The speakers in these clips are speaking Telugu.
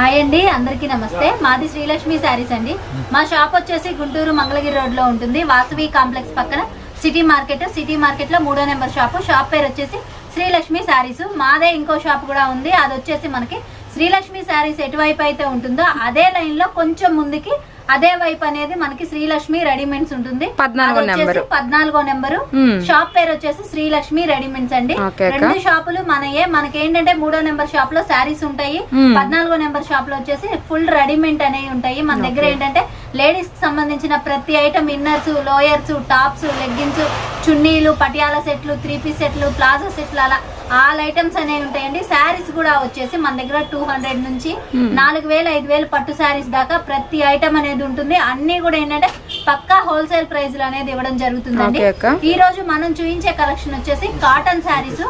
హాయ్ అండి అందరికీ నమస్తే. మాది శ్రీలక్ష్మి శారీస్ అండి. మా షాప్ వచ్చేసి గుంటూరు మంగళగిరి రోడ్లో ఉంటుంది. వాసవి కాంప్లెక్స్ పక్కన సిటీ మార్కెట్. సిటీ మార్కెట్లో మూడో నెంబర్ షాప్. షాప్ పేరు వచ్చేసి శ్రీలక్ష్మి శారీస్. మాదే ఇంకో షాప్ కూడా ఉంది. అది వచ్చేసి మనకి శ్రీలక్ష్మి శారీస్ ఎటువైపు అయితే ఉంటుందో అదే లైన్లో కొంచెం ముందుకి అదే వైపు అనేది మనకి శ్రీలక్ష్మి రెడీమేడ్స్ ఉంటుంది. పద్నాలుగో నెంబరు. పద్నాలుగో నెంబరు. షాప్ పేరు వచ్చేసి శ్రీలక్ష్మి రెడీమేడ్స్ అండి. రెండు షాపులు మనయే. మనకి ఏంటంటే మూడో నెంబర్ షాప్లో శారీస్ ఉంటాయి. పద్నాలుగో నెంబర్ షాప్లో వచ్చేసి ఫుల్ రెడీమేడ్ అనేవి ఉంటాయి. మన దగ్గర ఏంటంటే లేడీస్కి సంబంధించిన ప్రతి item inners lowers tops leggings చున్నీలు Patiala సెట్లు త్రీ పీస్ సెట్లు ప్లాజో సెట్లు అలా ఆల్ ఐటమ్స్ అనేవి ఉంటాయండి. శారీస్ కూడా వచ్చేసి మన దగ్గర టూ హండ్రెడ్ నుంచి నాలుగు వేలు ఐదు వేలు పట్టు శారీస్ దాకా ప్రతి ఐటమ్ అనేది ఉంటుంది అన్ని కూడా ఏంటంటే పక్కా హోల్సేల్ ప్రైస్ అనేది ఇవ్వడం జరుగుతుందండి. ఈ రోజు మనం చూపించే కలెక్షన్ వచ్చేసి కాటన్ శారీస్.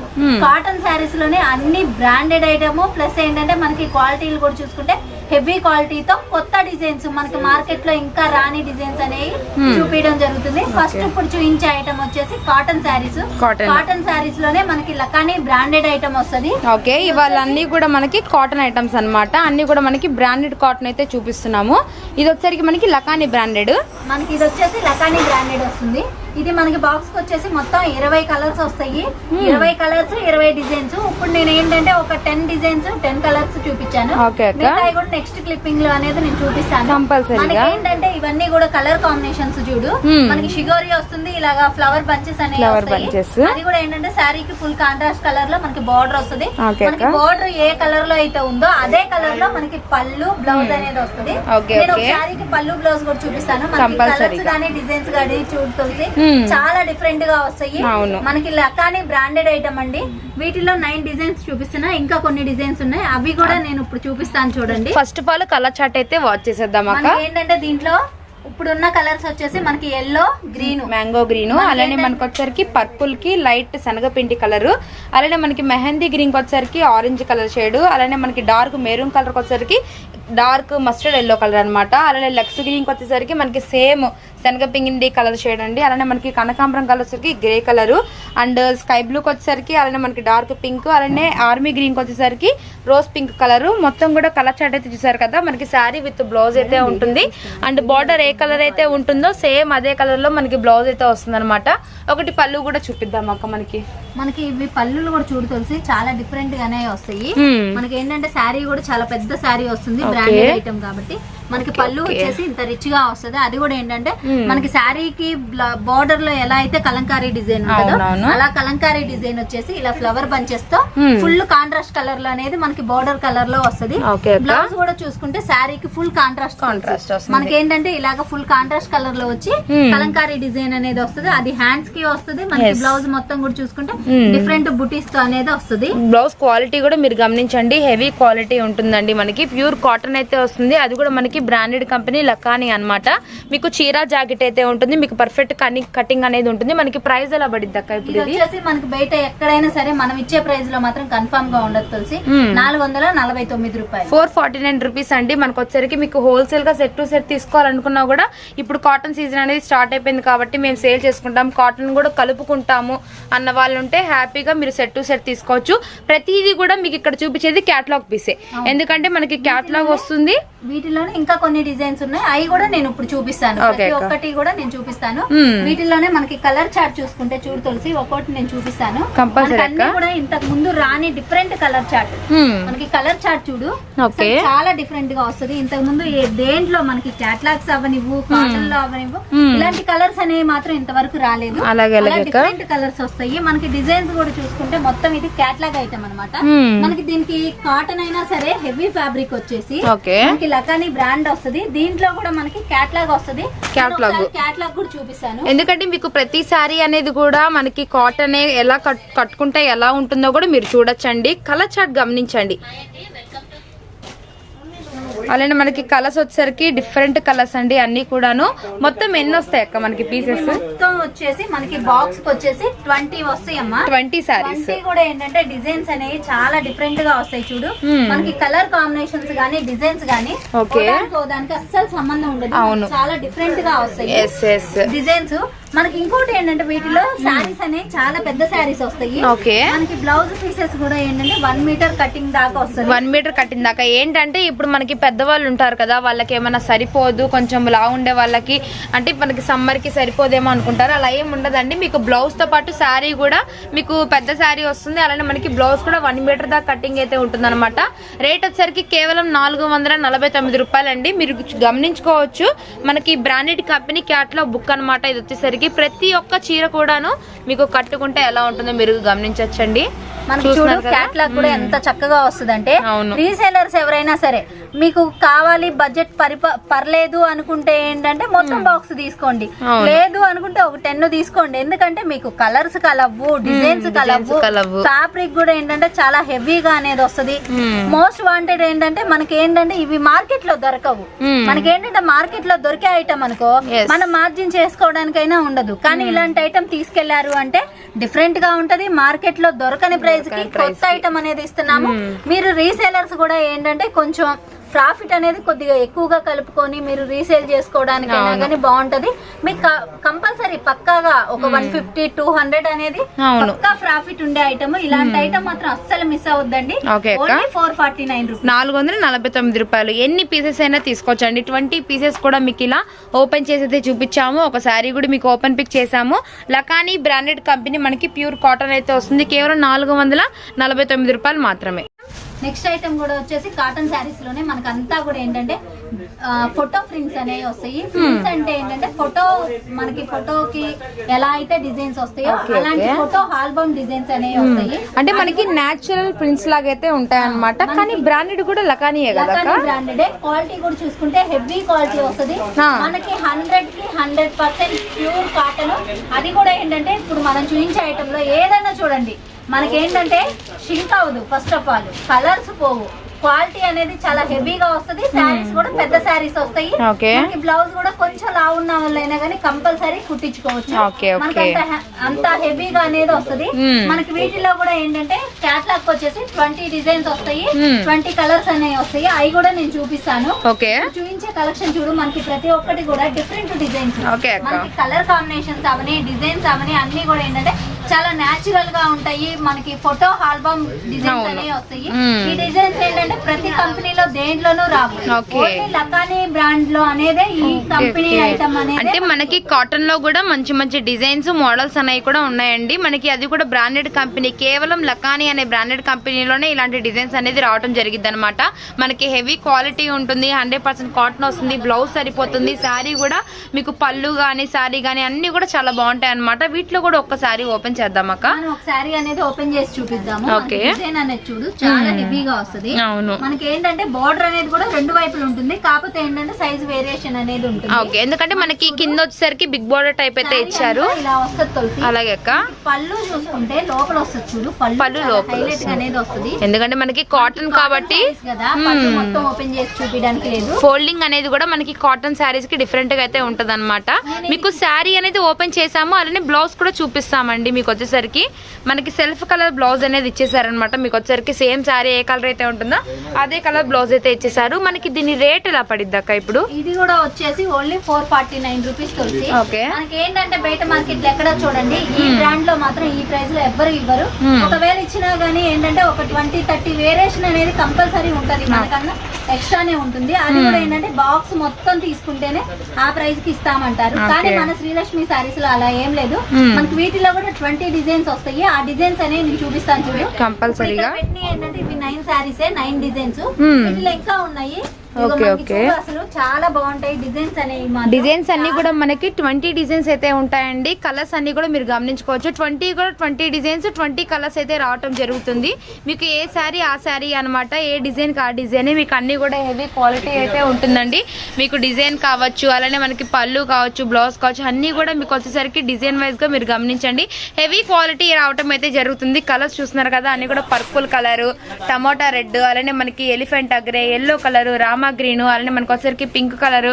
కాటన్ శారీస్లోనే అన్ని బ్రాండెడ్ ఐటమ్ ప్లస్ ఏంటంటే మనకి క్వాలిటీలు కూడా చూసుకుంటే హెవీ క్వాలిటీతో కొత్త డిజైన్స్ మనకి మార్కెట్లో ఇంకా రాని డిజైన్స్ అనేవి Hmm. చూపించడం జరుగుతుంది. ఫస్ట్ ఇప్పుడు చూపించే ఐటమ్ వచ్చేసి కాటన్ శారీస్. కాటన్ శారీస్లోనే మనకి లకానీ బ్రాండెడ్ ఐటమ్ వస్తది. ఓకే ఇవాళ అన్ని కూడా మనకి కాటన్ ఐటమ్స్ అన్నమాట. అన్ని కూడా మనకి బ్రాండెడ్ కాటన్ అయితే చూపిస్తున్నాము. ఇది వచ్చరికి మనకి లకాని బ్రాండెడ్ మనకి ఇది వచ్చేసి లకానీ బ్రాండెడ్ వస్తుంది. ఇది మనకి బాక్స్ వచ్చేసి మొత్తం ఇరవై కలర్స్ వస్తాయి ఇరవై కలర్స్ ఇరవై డిజైన్స్ ఇప్పుడు నేను ఏంటంటే ఒక టెన్ డిజైన్స్ టెన్ కలర్స్ చూపించాను. మిగతాయి కూడా నెక్స్ట్ క్లిప్పింగ్లో అనేది నేను చూపిస్తాను. మనకి ఏంటంటే ఇవన్నీ కూడా కలర్ కాంబినేషన్స్ చూడు Hmm. మనకి షిగోరి వస్తుంది ఇలాగా ఫ్లవర్ బంచెస్ అనేవి. అది కూడా ఏంటంటే శారీకి ఫుల్ కాంట్రాస్ట్ కలర్లో మనకి బార్డర్ వస్తుంది మనకి. బార్డర్ ఏ కలర్లో అయితే ఉందో అదే కలర్లో మనకి పళ్ళు బ్లౌజ్ అనేది వస్తుంది నేను. శారీకి పళ్ళు బ్లౌజ్ కూడా చూపిస్తాను మనకి కలర్స్. కానీ డిజైన్స్ కానీ చూడుతుంది Hmm. చాలా డిఫరెంట్గా వస్తాయి. మనకి లకానీ బ్రాండెడ్ ఐటమ్ అండి. వీటిలో నైన్ డిజైన్స్ చూపిస్తున్నా. ఇంకా కొన్ని డిజైన్స్ ఉన్నాయి. అవి కూడా నేను ఇప్పుడు చూపిస్తాను చూడండి. First of all colour chart అయితే వాచ్ చేసేద్దాం ఏంటంటే దీంట్లో ఇప్పుడున్న కలర్స్ వచ్చేసి మనకి ఎల్లో గ్రీన్ మ్యాంగో గ్రీన్ అలానే మనకి వచ్చరికి పర్పుల్కి లైట్ శనగపిండి కలర్ అలానే మనకి మెహందీ గ్రీన్కి వచ్చరికి ఆరెంజ్ కలర్ షేడ్ అలానే మనకి డార్క్ మెరూన్ కలర్ వచ్చరికి డార్క్ మస్టర్డ్ ఎల్లో కలర్ అన్నమాట. అలానే లక్స్ గ్రీన్ వచ్చేసరికి మనకి సేమ్ శనగపిండి కలర్ షేడ్ అండి. అలానే మనకి కనకాంబరం కలర్ వచ్చరికి గ్రే కలర్. అండ్ స్కై బ్లూకి వచ్చేసరికి అలానే మనకి డార్క్ పింక్ అలానే ఆర్మీ గ్రీన్కి వచ్చేసరికి రోజ్ పింక్ కలర్. మొత్తం కూడా కలర్ చార్ట్ అయితే చూసారు కదా మనకి శారీ విత్ బ్లౌజ్ అయితే ఉంటుంది. అండ్ బార్డర్ ఏ కలర్ అయితే ఉంటుందో సేమ్ అదే కలర్లో మనకి బ్లౌజ్ అయితే వస్తుంది ఒకటి పళ్ళు కూడా చూపిద్దాం అక్క మనకి. మనకి ఇవి పళ్ళులు కూడా చూడు తెలిసి చాలా డిఫరెంట్ గానే వస్తాయి. మనకి ఏంటంటే శారీ కూడా చాలా పెద్ద శారీ వస్తుంది. బ్రాండెడ్ ఐటమ్ కాబట్టి. మనకి పళ్ళు వచ్చేసి ఇంత రిచ్గా వస్తుంది అది కూడా ఏంటంటే Hmm. మనకి శారీకి బార్డర్లో ఎలా అయితే కలంకారీ డిజైన్ ఉంటుందో. అలా కలంకారీ డిజైన్ వచ్చేసి ఇలా ఫ్లవర్ బంచెస్తో Hmm. ఫుల్ కాంట్రాస్ట్ కలర్లో అనేది మనకి బార్డర్ కలర్లో వస్తుంది. బ్లౌజ్ కూడా చూసుకుంటే శారీకి ఫుల్ కాంట్రాస్ట్ వస్తుంది. మనకి ఏంటంటే ఇలాగ ఫుల్ కాంట్రాస్ట్ కలర్లో వచ్చి Hmm. కలంకారీ డిజైన్ అనేది వస్తుంది అది హ్యాండ్స్కి వస్తుంది మనకి. బ్లౌజ్ మొత్తం కూడా చూసుకుంటే Hmm. డిఫరెంట్ బుటీస్తో అనేది వస్తుంది బ్లౌజ్ క్వాలిటీ కూడా మీరు గమనించండి హెవీ క్వాలిటీ ఉంటుందండి మనకి ప్యూర్ కాటన్ అయితే వస్తుంది అది కూడా మనకి బ్రాండెడ్ కంపెనీ లకాని అన్నమాట. మీకు చీర జాకెట్ అయితే ఉంటుంది మీకు పర్ఫెక్ట్ కటింగ్ అనేది ఉంటుంది. మనకి ప్రైస్ ఎలా పడిద్ది అక్క ఇప్పుడు వచ్చేసి మనకి బయట ఎక్కడైనా సరే మనం ఇచ్చే ప్రైస్లో మాత్రం కన్ఫర్మ్గా ఉండదు తెలిసి. నాలుగు వందల నలభై తొమ్మిది రూపాయలు. ఫోర్ ఫార్టీ నైన్ రూపీస్ అండి. మనకు వచ్చరికి మీకు హోల్సేల్గా సెట్ టు సెట్ తీసుకోవాలనుకున్నా కూడా ఇప్పుడు కాటన్ సీజన్ అనేది స్టార్ట్ అయిపోయింది కాబట్టి మేము సేల్ చేసుకుంటాం. కాటన్ కూడా కలుపుకుంటాము అన్న వాళ్ళు ఉంటే హ్యాపీగా మీరు సెట్ టు సెట్ తీసుకోవచ్చు. ప్రతిదీ కూడా మీకు ఇక్కడ చూపించేది క్యాటలాగ్ పీసే ఎందుకంటే మనకి క్యాటలాగ్ వస్తుంది. వీటిలోనే ఇంకా కొన్ని డిజైన్స్ ఉన్నాయి అవి కూడా నేను ఇప్పుడు చూపిస్తాను ప్రతి. ఒక్కటి కూడా నేను చూపిస్తాను. వీటిలోనే మనకి కలర్ చార్ట్ చూసుకుంటే చూడు తులసి ఒక్కొక్కటి నేను చూపిస్తాను అన్ని. కూడా ఇంతకు ముందు రాని డిఫరెంట్ కలర్ చార్ట్. మనకి కలర్ చార్ట్ చూడు చాలా డిఫరెంట్గా వస్తుంది ఇంతకు ముందు దేంట్లో మనకి క్యాట్లాగ్స్ అవనివ్వు కాటన్లో అవనివ్వు. ఇలాంటి కలర్స్ అనేవి మాత్రం ఇంతవరకు రాలేదు. డిఫరెంట్ కలర్స్ వస్తాయి మనకి డిజైన్స్ కూడా చూసుకుంటే మొత్తం ఇది క్యాట్లాగ్ ఐటమ్ అన్నమాట Hmm. మనకి దీనికి కాటన్ అయినా సరే హెవీ ఫ్యాబ్రిక్ వచ్చేసి మనకి లకానీ బ్రాండ్ వస్తది. దీంట్లో కూడా మనకి క్యాట్లాగ్ వస్తది. Catalog. క్యాట్లాగ్ కూడా చూపిస్తాను. ఎందుకంటే మీకు ప్రతి సారీ అనేది కూడా మనకి కాటన్ ఎలా కట్ కట్టుకుంటే ఎలా ఉంటుందో కూడా మీరు చూడొచ్చండి. కలర్ చార్ట్ గమనించండి. అలానే మనకి కలర్స్ వచ్చేసరికి డిఫరెంట్ కలర్స్ అండి అన్ని కూడాను. మొత్తం ఎన్ని వస్తాయి అక్క మనకి పీసెస్ మొత్తం వచ్చేసి మనకి బాక్స్కి వచ్చేసి ట్వంటీ వస్తాయి అమ్మా ట్వంటీ సారీస్ కూడా ఏంటంటే డిజైన్స్ అనేవి చాలా డిఫరెంట్గా వస్తాయి చూడు. Hmm. మనకి కలర్ కాంబినేషన్స్ గానీ డిజైన్స్ గానీ. ఒకదానికి ఒకదానికి అస్సలు సంబంధం ఉండదు. అవును. చాలా డిఫరెంట్గా వస్తాయి. డిజైన్స్ మనకి ఇంకోటి ఏంటంటే వీటిలో శారీస్ అనేవి చాలా పెద్ద శారీస్ వస్తాయి. ఓకే మనకి బ్లౌజ్ పీసెస్ కూడా ఏంటంటే వన్ మీటర్ కటింగ్ దాకా వస్తుంది వన్ మీటర్ కట్టిన దాకా. ఏంటంటే ఇప్పుడు మనకి పెద్దవాళ్ళు ఉంటారు కదా వాళ్ళకి ఏమైనా సరిపోదు కొంచెం లా ఉండే వాళ్ళకి అంటే మనకి సమ్మర్కి సరిపోదేమో అనుకుంటారు. అలా ఏమి ఉండదండి. మీకు బ్లౌజ్తో పాటు శారీ కూడా మీకు పెద్ద శారీ వస్తుంది. అలానే మనకి బ్లౌజ్ కూడా వన్ మీటర్ దాకా కటింగ్ అయితే ఉంటుందన్నమాట. రేట్ వచ్చేసరికి కేవలం నాలుగు వందల నలభై తొమ్మిది రూపాయలండి. మీరు గమనించుకోవచ్చు. మనకి బ్రాండెడ్ కంపెనీ క్యాట్లో బుక్ అన్నమాట ఇది వచ్చేసరికి. ప్రతి ఒక్క చీర కూడాను మీకు కట్టుకుంటే ఎలా ఉంటుందో మీరు గమనించవచ్చండి మనకి చూడు? క్యాట్లాగ్ కూడా ఎంత చక్కగా వస్తుంది అంటే. రీసేలర్స్ ఎవరైనా సరే మీకు కావాలి బడ్జెట్ పరిప పర్లేదు అనుకుంటే ఏంటంటే మొత్తం బాక్స్ తీసుకోండి. లేదు అనుకుంటే ఒక టెన్ తీసుకోండి ఎందుకంటే మీకు కలర్స్ కలవ్వు డిజైన్స్ కలవ్వు కలవ్వు. ఫ్యాబ్రిక్ కూడా ఏంటంటే చాలా హెవీగా అనేది వస్తుంది. మోస్ట్ వాంటెడ్ ఏంటంటే మనకి ఏంటంటే ఇవి మార్కెట్లో దొరకవు. మనకి ఏంటంటే మార్కెట్లో దొరికే ఐటమ్ అనుకో. మనం మార్జిన్ చేసుకోవడానికైనా ఉండదు కానీ ఇలాంటి ఐటమ్ తీసుకెళ్ళారు అంటే డిఫరెంట్గా ఉంటది. మార్కెట్లో దొరకని ప్రైస్కి కొత్త ఐటమ్ అనేది ఇస్తున్నాము. మీరు రీసేలర్స్ కూడా ఏంటంటే కొంచెం ప్రాఫిట్ అనేది కొద్దిగా ఎక్కువగా కలుపుకొని మీరు రీసేల్ చేసుకోవడానికైనా. కానీ బాగుంటది. మీకు కంపల్సరీ పక్కాగా ఒక వన్ ఫిఫ్టీ టూ హండ్రెడ్ అనేది. పక్కా ప్రాఫిట్ ఉండే ఐటమ్. ఇలాంటి ఐటమ్ మాత్రం అస్సలు miss అవద్దండి. Only four forty nine rupees. నాలుగు వందల నలభై తొమ్మిది రూపాయలు. ఎన్ని పీసెస్ అయినా తీసుకోవచ్చండి. ట్వంటీ పీసెస్ కూడా మీకు ఇలా ఓపెన్ చేసి అయితే చూపించాము. ఒక శారీ కూడా మీకు ఓపెన్ పిక్ చేసాము లకానీ బ్రాండెడ్ కంపెనీ మనకి ప్యూర్ కాటన్ అయితే వస్తుంది. కేవలం నాలుగు వందల నలభై తొమ్మిది రూపాయలు మాత్రమే. నెక్స్ట్ ఐటమ్ కూడా వచ్చేసి కాటన్ శారీస్లోనే మనకు అంతా కూడా ఏంటంటే ఫోటో ప్రింట్స్ అనేవి వస్తాయి. ప్రింట్స్ అంటే ఏంటంటే ఫోటో మనకి ఫోటోకి ఎలా అయితే డిజైన్స్ వస్తాయో అలాంటి. ఫోటో ఆల్బమ్ డిజైన్స్ అనేవి వస్తాయి. అంటే మనకి నేచురల్ ప్రింట్స్ లాగైతే ఉంటాయి అనమాట కానీ బ్రాండెడ్ కూడా లకానీయే కదా? బ్రాండెడ్ క్వాలిటీ కూడా చూసుకుంటే హెవీ క్వాలిటీ వస్తుంది. మనకి హండ్రెడ్కి హండ్రెడ్ పర్సెంట్ ప్యూర్ కాటన్ అది కూడా ఏంటంటే ఇప్పుడు మనం చూపించే ఐటమ్లో ఏదైనా చూడండి. మనకి ఏంటంటే షింక్ అవ్వదు ఫస్ట్ ఆఫ్ ఆల్ కలర్స్ పోవు. క్వాలిటీ అనేది చాలా హెవీగా వస్తుంది. శారీస్ కూడా పెద్ద శారీస్ వస్తాయి. Okay. మనకి బ్లౌజ్ కూడా కొంచెం లావు ఉన్న వాళ్ళైనా కానీ కంపల్సరీ కుట్టించుకోవచ్చు. మనకి అంత హెవీగా అనేది వస్తుంది. Hmm. మనకి వీటిలో కూడా ఏంటంటే క్యాట్లాగ్ వచ్చేసి ట్వంటీ డిజైన్స్ వస్తాయి. Hmm. ట్వంటీ కలర్స్ అనేవి వస్తాయి. అవి కూడా నేను చూపిస్తాను. చూపించే కలెక్షన్ చూడు మనకి ప్రతి ఒక్కటి కూడా డిఫరెంట్ డిజైన్స్. మనకి కలర్ కాంబినేషన్స్ అవని డిజైన్స్ అవని అన్ని కూడా ఏంటంటే చాలా నేచురల్గా ఉంటాయి. మనకి ఫోటో ఆల్బమ్ డిజైన్స్. అనేవి వస్తాయి. ఈ డిజైన్స్ ఏంటంటే ప్రతి కంపెనీలో దేంట్లోనూ రావు. లకానీ బ్రాండ్లో అనేదే ఈ కంపెనీ. ఐటమ్ అనేది అంటే మనకి. కాటన్లో కూడా మంచి మంచి డిజైన్స్ మోడల్స్ అనేవి కూడా ఉన్నాయండి. మనకి అది కూడా బ్రాండెడ్ కంపెనీ కేవలం లకానీ అనే బ్రాండెడ్ కంపెనీలోనే ఇలాంటి డిజైన్స్ అనేది రావడం జరిగింది అనమాట మనకి హెవీ క్వాలిటీ ఉంటుంది హండ్రెడ్ పర్సెంట్ కాటన్ వస్తుంది బ్లౌజ్ సరిపోతుంది శారీ కూడా మీకు పళ్ళు కానీ శారీ కానీ అన్ని కూడా చాలా బాగుంటాయి అనమాట వీటిలో కూడా ఒక్క శారీ ఓపెన్ చేద్దాం అక్క మనం ఒక శారీ అనేది ఓపెన్ చేసి చూపిద్దాము. డిజైన్ అనేది చూడు చాలా హెవీగా వస్తుంది. అవును. మనకి ఏంటంటే బార్డర్ అనేది కూడా రెండు వైపులు ఉంటుంది కాకపోతే ఏంటంటే సైజ్ వేరియేషన్ అనేది ఉంటుంది. ఓకే ఎందుకంటే మనకి కింద వచ్చేసరికి బిగ్ బోర్డర్ టైప్ అయితే ఇచ్చారు. ఇలా వస్తుంది అలాగే అక్క. పళ్ళు చూసుకుంటే లోపల వస్తుంది చూడు పళ్ళు లోపల వస్తుంది. అనేది వస్తుంది. ఎందుకంటే మనకి కాటన్ కాబట్టి మొత్తం ఓపెన్ చేసి చూపించడానికి లేదు. ఫోల్డింగ్ అనేది కూడా మనకి కాటన్ శారీస్కి డిఫరెంట్గా అయితే ఉంటది మీకు శారీ అనేది ఓపెన్ చేసాము అలానే బ్లౌజ్ కూడా చూపిస్తామండి మీకు వచ్చేసరికి మనకి సెల్ఫ్ కలర్ బ్లౌజ్ అనేది ఇచ్చేసారనమాట మీకు వచ్చేసరికి సేమ్ శారీ ఏ కలర్ అయితే ఉంటుందో అదే కలర్ బ్లౌజ్ అయితే ఇచ్చేసారు. మనకి దీని రేట్ ఎలా పడిద్ది అక్క ఇప్పుడు? ఇది కూడా వచ్చేసి only four forty nine rupees Okay. మనకి ఏంటంటే బయట మార్కెట్ ఎక్కడ చూడండి ఈ బ్రాండ్లో మాత్రం ఈ ప్రైస్లో ఎవ్వరు ఇవ్వరు. Hmm. ఒకవేళ ఇచ్చినా గానీ ఏంటంటే ఒక ట్వంటీ థర్టీ వేరియేషన్ అనేది కంపల్సరీ ఉంటది మనకన్నా ఎక్స్ట్రానే ఉంటుంది. అది కూడా ఏంటంటే బాక్స్ మొత్తం తీసుకుంటేనే ఆ ప్రైస్కి ఇస్తామంటారు. కానీ. మన శ్రీలక్ష్మి సారీస్లో అలా ఏం లేదు. Hmm. మనకి వీటిలో కూడా ట్వంటీ డిజైన్స్ వస్తాయి. ఆ డిజైన్స్ అనేవి నేను చూపిస్తాను చూడు. కంపల్సరీగా. ఇవి నైన్ సారీస్ నైన్ డిజైన్స్. వీటిలో ఇంకా ఉన్నాయి. చూడు అసలు చాలా బాగుంటాయి. డిజైన్స్ అనేవి. డిజైన్స్ అన్ని కూడా మనకి ట్వంటీ డిజైన్స్ అయితే ఉంటాయండి. కలర్స్ అన్ని కూడా మీరు గమనించుకోవచ్చు. ట్వంటీ కూడా ట్వంటీ డిజైన్స్ ట్వంటీ కలర్స్ అయితే రావటం జరుగుతుంది. మీకు ఏ శారీ ఆ శారీ అనమాట ఏ డిజైన్ ఆ డిజైన్ మీకు అన్ని కూడా హెవీ క్వాలిటీ అయితే ఉంటుందండి. మీకు డిజైన్ కావచ్చు అలానే మనకి పళ్ళు కావచ్చు బ్లౌజ్ కావచ్చు అన్ని కూడా మీకు వచ్చేసరికి డిజైన్ వైజ్గా మీరు గమనించండి. హెవీ క్వాలిటీ రావటం అయితే జరుగుతుంది. కలర్స్ చూస్తున్నారు కదా అన్ని కూడా పర్పుల్ కలర్ టమోటా రెడ్ అలానే మనకి ఎలిఫెంట్ అగ్రే ఎల్లో కలర్ రామా గ్రీన్ అలానే మనకు వచ్చేసరికి pink colour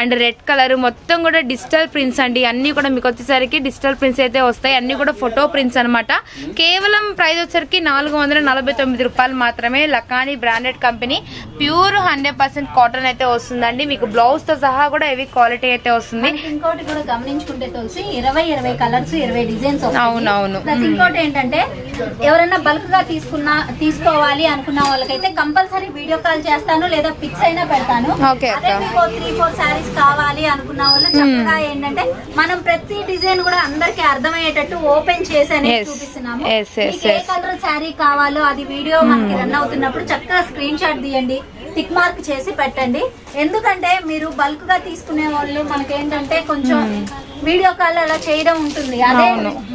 and red colour మొత్తం కూడా డిజిటల్ ప్రింట్స్ అండి. అన్నీ కూడా మీకు వచ్చేసరికి డిజిటల్ ప్రింట్స్ అయితే వస్తాయి. అన్నీ కూడా ఫోటో ప్రింట్స్ అనమాట కేవలం ప్రైస్ వచ్చేసరికి నాలుగు వందల నలభై తొమ్మిది రూపాయలు మాత్రమే Lakhani branded company pure hundred percent cotton అయితే వస్తుందండి. మీకు బ్లౌజ్తో సహా కూడా హెవీ క్వాలిటీ అయితే వస్తుంది. ఇంకోటి కూడా గమనించుకుంటే తులసి ఇరవై ఇరవై కలర్స్ ఇరవై డిజైన్స్ అవునవును. ఇంకోటి ఏంటంటే ఎవరైనా బల్క్గా తీసుకున్నా తీసుకోవాలి అనుకున్న వాళ్ళకైతే కంపల్సరీ వీడియో కాల్ చేస్తాను లేదా పిక్స్ అయినా పెడతాను అదే. మీకు త్రీ ఫోర్ శారీస్ కావాలి అనుకున్న వాళ్ళు చక్కగా ఏంటంటే మనం ప్రతి డిజైన్ కూడా అందరికి అర్థమయ్యేటట్టు ఓపెన్ చేసి అనేది. చూపిస్తున్నాము ఏ. కలర్ శారీ కావాలో అది వీడియో మనకి రన్ అవుతున్నప్పుడు చక్కగా స్క్రీన్ షాట్ తీయండి టిక్ మార్క్ చేసి పెట్టండి. ఎందుకంటే మీరు బల్క్గా తీసుకునే వాళ్ళు మనకి ఏంటంటే కొంచెం వీడియో కాల్ అలా చేయడం ఉంటుంది. అదే.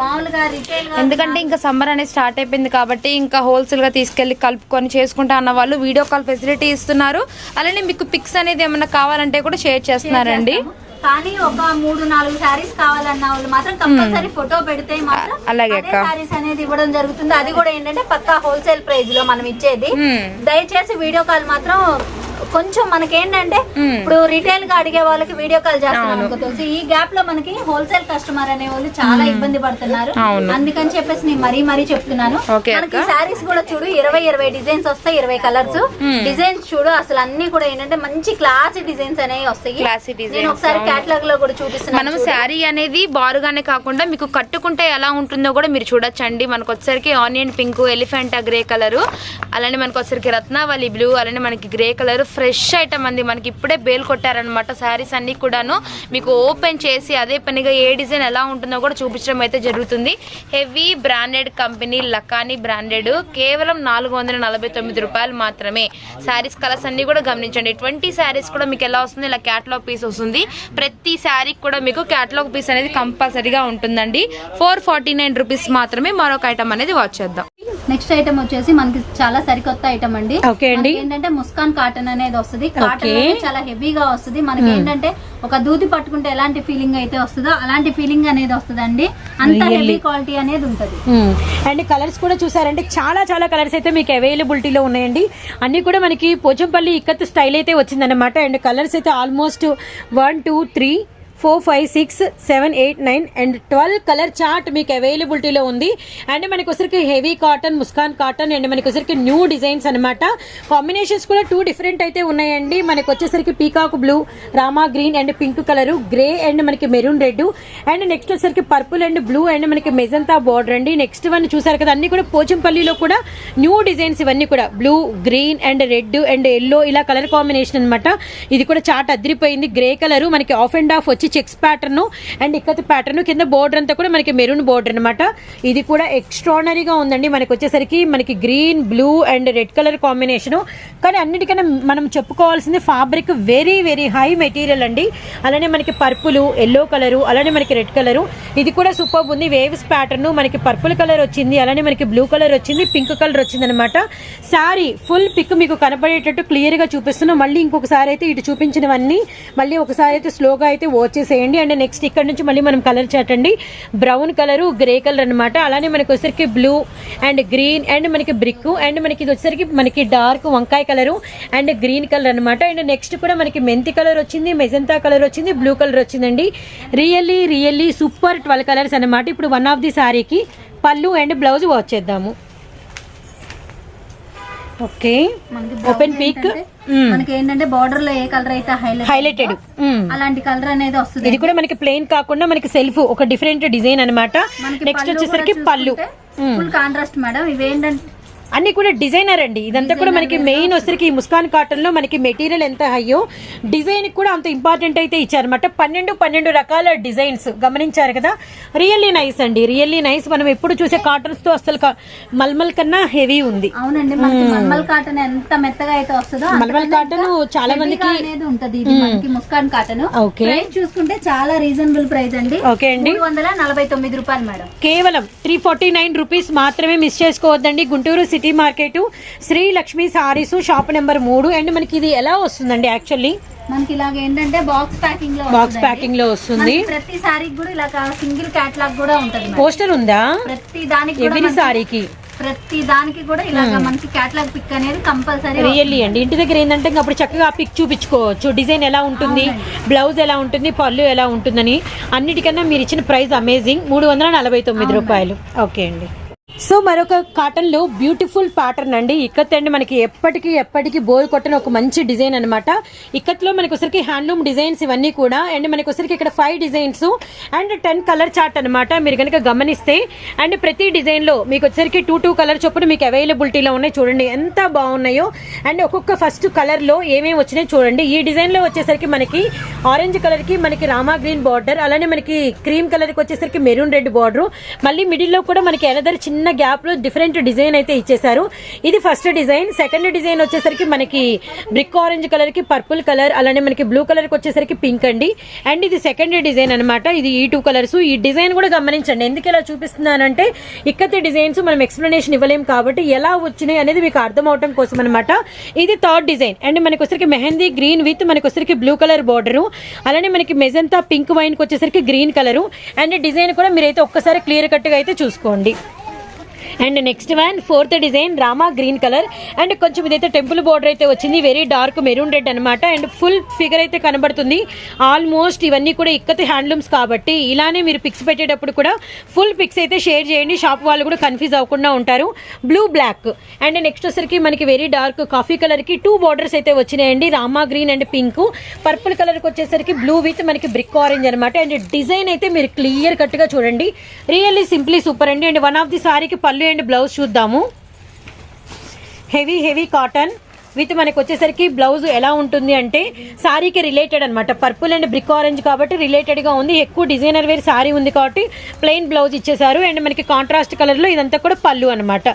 మామూలుగా రిటైల్ ఎందుకంటే ఇంకా సమ్మర్ అనేది స్టార్ట్ అయిపోయింది కాబట్టి ఇంకా హోల్సేల్గా తీసుకెళ్ళి కలుపుకొని చేసుకుంటా అన్న వాళ్ళు వీడియో కాల్ ఫెసిలిటీ ఇస్తున్నారు. అలానే మీకు పిక్స్ అనేది ఏమన్నా కావాలంటే కూడా షేర్ చేస్తున్నారండి. కానీ ఒక మూడు నాలుగు శారీస్ కావాలన్న వాళ్ళు మాత్రం కంపల్సరీ ఫోటో పెడితే మాత్రం అలాగే. శారీస్ అనేది ఇవ్వడం జరుగుతుంది అది కూడా ఏంటంటే పక్కా హోల్సేల్ ప్రైస్లో మనం ఇచ్చేది. దయచేసి వీడియో కాల్ మాత్రం కొంచెం మనకేంటంటే మ్మ్. ఇప్పుడు రిటైల్గా అడిగే వాళ్ళకి వీడియో కాల్ తెలుసు ఈ గ్యాప్లో మనకి హోల్సేల్ కస్టమర్ అనే వాళ్ళు చాలా ఇబ్బంది పడుతున్నారు. అందుకని చెప్పేసి నేను మరీ మరీ చెప్తున్నాను మనకి. శారీస్ కూడా చూడు ఇరవై ఇరవై డిజైన్స్ వస్తాయి ఇరవై కలర్స్ డిజైన్స్ చూడు అసలు అన్ని కూడా ఏంటంటే మంచి క్లాసీ డిజైన్స్ అనేవి వస్తాయి నేను ఒకసారి. కేటలాగ్లో కూడా మనం. శారీ అనేది బారుగానే కాకుండా మీకు కట్టుకుంటే ఎలా ఉంటుందో కూడా మీరు చూడొచ్చండి. మనకు వచ్చరికి onion pink elephant grey colour. అలానే మనకు వచ్చరికి రత్నావళి బ్లూ అలానే మనకి గ్రే కలర్. ఫ్రెష్ ఐటమ్ అండి మనకి ఇప్పుడే బేల్ కొట్టారనమాట శారీస్ అన్ని కూడాను. మీకు ఓపెన్ చేసి అదే పనిగా ఏ డిజైన్ ఎలా ఉంటుందో కూడా చూపించడం అయితే జరుగుతుంది. Heavy branded company Lakhani branded కేవలం నాలుగు వందల నలభై తొమ్మిది రూపాయలు మాత్రమే. శారీస్ కలర్స్ అన్ని కూడా గమనించండి. ట్వంటీ శారీస్ కూడా మీకు ఎలా వస్తుంది ఇలా క్యాటలాగ్ పీస్ వస్తుంది. ప్రతి శారీకి కూడా మీకు క్యాటలాగ్ పీస్ అనేది కంపల్సరీగా ఉంటుందండి. ఫోర్ ఫార్టీ నైన్ రూపీస్ మాత్రమే మరొక ఐటమ్ అనేది వాచ్ చేద్దాం. నెక్స్ట్ ఐటమ్ వచ్చేసి మనకి చాలా సరికొత్త ఐటమ్ అండి. ఓకే అండి. మనకి ఏంటంటే ముస్కాన్ కాటన్ అనేది వస్తుంది. కాటన్ చాలా హెవీగా వస్తుంది. మనకి ఏంటంటే ఒక దూది పట్టుకుంటే ఎలాంటి ఫీలింగ్ అయితే వస్తుందో అలాంటి ఫీలింగ్ అనేది వస్తుందండి. అంత? హెవీ క్వాలిటీ అనేది ఉంటది. అండ్ కలర్స్ కూడా చూసారంటే చాలా చాలా కలర్స్ అయితే మీకు అవైలబిలిటీలో ఉన్నాయండి. అన్ని కూడా మనకి పోచంపల్లి ఇక్కత్ స్టైల్ అయితే వచ్చిందన్నమాట. అండ్ కలర్స్ అయితే almost one two three four five six seven eight nine and twelve colour chart మీకు అవైలబిలిటీలో ఉంది. అండ్ మనకి వచ్చరికి heavy cotton Muskan cotton and మనకి వచ్చరికి న్యూ డిజైన్స్ అనమాట కాంబినేషన్స్ కూడా టూ డిఫరెంట్ అయితే ఉన్నాయండి. మనకి వచ్చేసరికి peacock blue Rama green and pink colour grey and మనకి మెరూన్ రెడ్. అండ్ నెక్స్ట్ వచ్చేసరికి పర్పుల్ అండ్ బ్లూ అండ్ మనకి మెజంతా బార్డర్ అండి. నెక్స్ట్ వన్ చూసారు కదా అన్ని కూడా పోచంపల్లిలో కూడా న్యూ డిజైన్స్ ఇవన్నీ కూడా. Blue green and red and yellow ఇలా కలర్ కాంబినేషన్ అన్నమాట. ఇది కూడా చాట్ అదిరిపోయింది. గ్రే కలర్ మనకి ఆఫ్ అండ్ ఆఫ్ వచ్చి checks pattern and ikat pattern కింద బోర్డర్ అంతా కూడా మనకి మెరూన్ బోర్డర్ అనమాట ఇది కూడా ఎక్స్ట్రానరీగా ఉందండి. మనకి వచ్చేసరికి మనకి green blue and red colour combination కానీ అన్నిటికన్నా మనం చెప్పుకోవాల్సింది fabric very very high material అండి. అలానే మనకి పర్పుల్ ఎల్లో కలరు అలానే మనకి రెడ్ కలరు ఇది కూడా సూపర్ ఉంది. వేవ్స్ ప్యాటర్న్ మనకి పర్పుల్ కలర్ వచ్చింది. అలానే మనకి బ్లూ కలర్ వచ్చింది. పింక్ కలర్ వచ్చింది అనమాట శారీ ఫుల్ పిక్ మీకు కనపడేటట్టు క్లియర్గా చూపిస్తున్నాం. మళ్ళీ ఇంకొకసారి అయితే ఇటు చూపించినవన్నీ మళ్ళీ ఒకసారి అయితే స్లోగా అయితే వాచ్ చేసేయండి అండ్ నెక్స్ట్ ఇక్కడ నుంచి మళ్ళీ మనం కలర్ చాటండి బ్రౌన్ కలర్ గ్రే కలర్ అన్నమాట. అలానే మనకి వచ్చేసరికి బ్లూ అండ్ గ్రీన్ అండ్ మనకి బ్రిక్ అండ్ మనకి ఇది వచ్చేసరికి మనకి డార్క్ వంకాయ కలరు అండ్ గ్రీన్ కలర్ అన్నమాట. అండ్ నెక్స్ట్ కూడా మనకి మెంతి కలర్ వచ్చింది మెజంతా కలర్ వచ్చింది బ్లూ కలర్ వచ్చిందండి. Really really super twelve colours అన్నమాట. ఇప్పుడు వన్ ఆఫ్ ది శారీకి పళ్ళు అండ్ బ్లౌజ్ వాచ్ చేద్దాము. ఓకే. మనకి ఓపెన్ పీక్ మనకి ఏంటంటే బార్డర్లో ఏ కలర్ అయితే హైలైట్ హైలైటెడ్ అలాంటి కలర్ అనేది వస్తుంది. ఇది కూడా మనకి ప్లెయిన్ కాకుండా మనకి సెల్ఫ్ ఒక డిఫరెంట్ డిజైన్ అన్నమాట. నెక్స్ట్ వచ్చేసరికి పళ్ళు. ఫుల్ కాంట్రాస్ట్ మేడం ఇవేంటంటే అన్ని కూడా డిజైనర్ అండి. ఇదంతా కూడా మనకి మెయిన్ వచ్చరికి ముస్కాన్ కాటన్లో మనకి మెటీరియల్ ఎంత హయ్యో డిజైన్ కూడా అంత ఇంపార్టెంట్ అయితే ఇచ్చారన్నమాట. పన్నెండు పన్నెండు రకాల డిజైన్స్ గమనించారు కదా. రియల్లీ నైస్ అండి. రియల్లీ నైస్ మనం ఎప్పుడు చూసే కాటన్స్తో అసలు మల్మల్ కన్నా హెవీ ఉంది. అవునండి మనకి మల్మల్ కాటన్ ఎంత మెత్తగా అయితే వస్తుందో మల్మల్ కాటన్ చాలా మందికి అనేది ఉంటది. ఇది మనకి ముస్కాన్ కాటన్ ఓకే. చూసుకుంటే చాలా రీజనబుల్ ప్రైస్ అండి. ఓకే అండి. వందల నలభై తొమ్మిది రూపాయలు మేడం. కేవలం త్రీ ఫార్టీ నైన్ రూపీస్ మాత్రమే మిస్ చేసుకోవద్దండి. Guntur city market Shri Lakshmi sarees shop number మూడు. అండ్ మనకి ఇది ఎలా వస్తుందండి యాక్చువల్లీ? మనకి ఇలాగ ఏంటంటే బాక్స్ ప్యాకింగ్లో బాక్స్. ప్యాకింగ్లో వస్తుంది. ప్రతి సారీకి కూడా ఇలా సింగిల్ క్యాట్లాగ్ కూడా ఉంటది. పోస్టర్ ఉందా? ప్రతి దానికి ఎవరి సారీకి. ప్రతి దానికి కూడా ఇలాగ మనకి క్యాటలాగ్ పిక్ అనేది కంపల్సరీ రియల్లీ అండి. ఇంటి దగ్గర ఏంటంటే అప్పుడు చక్కగా పిక్ చూపించుకోవచ్చు. డిజైన్ ఎలా ఉంటుంది? బ్లౌజ్ ఎలా ఉంటుంది? పళ్ళు ఎలా ఉంటుందని. అన్నిటికన్నా మీరు ఇచ్చిన ప్రైస్ అమేజింగ్ మూడు వందల నలభై తొమ్మిది రూపాయలు. ఓకే అండి. సో మరొక కాటన్లో బ్యూటిఫుల్ ప్యాటర్న్ అండి. ఇక్కత్ అండి మనకి ఎప్పటికీ ఎప్పటికీ బోర్ కొట్టిన ఒక మంచి డిజైన్ అనమాట ఇక్కత్లో మనకి ఒకసారికి హ్యాండ్లూమ్ డిజైన్స్ ఇవన్నీ కూడా అండ్ మనకి ఒకసారికి ఇక్కడ five designs and ten colour chart అనమాట మీరు కనుక గమనిస్తే. అండ్ ప్రతి డిజైన్లో మీకు వచ్చరికి టూ టూ కలర్ చొప్పున మీకు అవైలబిలిటీలో ఉన్నాయి. చూడండి ఎంత బాగున్నాయో. అండ్ ఒక్కొక్క ఫస్ట్ కలర్లో ఏమేమి వచ్చినాయి చూడండి. ఈ డిజైన్లో వచ్చేసరికి మనకి ఆరెంజ్ కలర్కి మనకి రామా గ్రీన్ బార్డర్ అలానే మనకి క్రీమ్ కలర్కి వచ్చేసరికి మెరూన్ రెడ్ బార్డర్. మళ్ళీ మిడిల్లో కూడా మనకి ఎనదర్ చిన్న గ్యాప్లో డిఫరెంట్ డిజైన్ అయితే ఇచ్చేసారు ఇది ఫస్ట్ డిజైన్. సెకండ్ డిజైన్ వచ్చేసరికి మనకి బ్రిక్ ఆరెంజ్ కలర్కి పర్పుల్ కలర్ అలానే మనకి బ్లూ కలర్కి వచ్చేసరికి పింక్ అండి. అండ్ ఇది సెకండ్ డిజైన్ అన్నమాట. ఇది ఈ టూ కలర్స్. ఈ డిజైన్ కూడా గమనించండి. ఎందుకు ఇలా చూపిస్తున్నానంటే ఇక్కతే డిజైన్స్ మనం ఎక్స్ప్లెనేషన్ ఇవ్వలేం కాబట్టి ఎలా వచ్చినాయి అనేది మీకు అర్థం అవటం కోసం అనమాట ఇది థర్డ్ డిజైన్. అండ్ మనకి వచ్చరికి మెహందీ గ్రీన్ విత్ మనకి వచ్చరికి బ్లూ కలర్ బార్డర్. అలానే మనకి మెజంతా పింక్ వైన్కి వచ్చేసరికి గ్రీన్ కలర్. అండ్ డిజైన్ కూడా మీరైతే ఒక్కసారి క్లియర్ కట్గా అయితే చూసుకోండి. And next one fourth design Rama green colour. And కొంచెం ఇదైతే టెంపుల్ బోర్డర్ అయితే వచ్చింది వెరీ డార్క్ మెరూన్ రెడ్ అనమాట అండ్ ఫుల్ ఫిగర్ అయితే కనబడుతుంది. ఆల్మోస్ట్ ఇవన్నీ కూడా ఇక్కత హ్యాండ్లూమ్స్ కాబట్టి ఇలానే మీరు పిక్స్ పెట్టేటప్పుడు కూడా ఫుల్ పిక్స్ అయితే షేర్ చేయండి. షాప్ వాళ్ళు కూడా కన్ఫ్యూజ్ అవ్వకుండా ఉంటారు. బ్లూ బ్లాక్ అండ్ నెక్స్ట్ వచ్చరికి మనకి వెరీ డార్క్ కాఫీ కలర్కి టూ బోర్డర్స్ అయితే వచ్చినాయండి. Rama green and pink purple కలర్కి వచ్చేసరికి బ్లూ విత్ మనకి బ్రిక్ ఆరెంజ్ అనమాట అండ్ డిజైన్ అయితే మీరు క్లియర్ కట్గా చూడండి. రియల్లీ సింప్లీ సూపర్ అండి. అండ్ వన్ ఆఫ్ ది సారీకి పళ్ళు అండ్ బ్లౌజ్ చూద్దాము. హెవీ హెవీ కాటన్ విత్ మనకి వచ్చేసరికి బ్లౌజ్ ఎలా ఉంటుంది అంటే సారీకి రిలేటెడ్ అనమాట పర్పుల్ అండ్ బ్రిక్ ఆరెంజ్ కాబట్టి రిలేటెడ్గా ఉంది. ఎక్కువ డిజైనర్ వేర్ సారీ ఉంది కాబట్టి ప్లెయిన్ బ్లౌజ్ ఇచ్చేసారు అండ్ మనకి కాంట్రాస్ట్ కలర్లో ఇదంతా కూడా పళ్ళు అనమాట